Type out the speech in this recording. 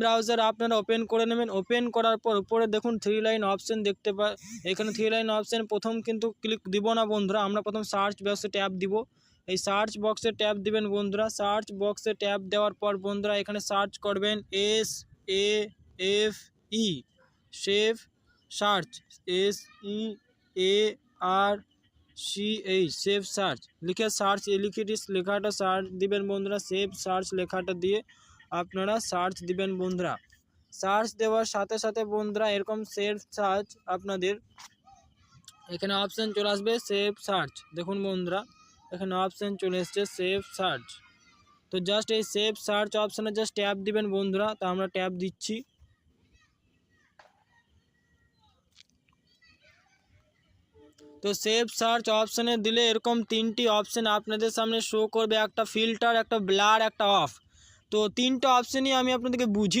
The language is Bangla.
ব্রাউজার আপনারা ওপেন করে নেবেন। ওপেন করার পর উপরে দেখুন থ্রি লাইন অপশন দেখতে পা এখানে থ্রি লাইন অপশন প্রথম কিন্তু ক্লিক দিব না বন্ধুরা। আমরা প্রথম সার্চ বক্সে ট্যাব দিব। এই সার্চ বক্সে ট্যাব দিবেন বন্ধুরা। সার্চ বক্সে ট্যাব দেওয়ার পর বন্ধুরা এখানে সার্চ করবেন S A F E save search S E A R C এই সেভ সার্চ লিখে সার্চ এ লিখে লেখাটা সার্চ দিবেন বন্ধুরা। সেভ সার্চ লেখাটা দিয়ে আপনারা সার্চ দিবেন বন্ধুরা। সার্চ দেওয়ার সাথে সাথে বন্ধুরা এরকম সেভ সার্চ আপনাদের এখানে অপশান চলে আসবে সেভ সার্চ দেখুন বন্ধুরা, এখানে অপশান চলে এসছে সেভ সার্চ তো জাস্ট এই সেভ সার্চ অপশানে জাস্ট ট্যাপ দিবেন বন্ধুরা, তা আমরা ট্যাপ দিচ্ছি। তো সেভ সার্চ অপশানে দিলে এরকম তিনটি অপশান আপনাদের সামনে শো করবে, একটা ফিল্টার একটা ব্লার একটা অফ তো তিনটা অপশানই আমি আপনাদেরকে বুঝিয়ে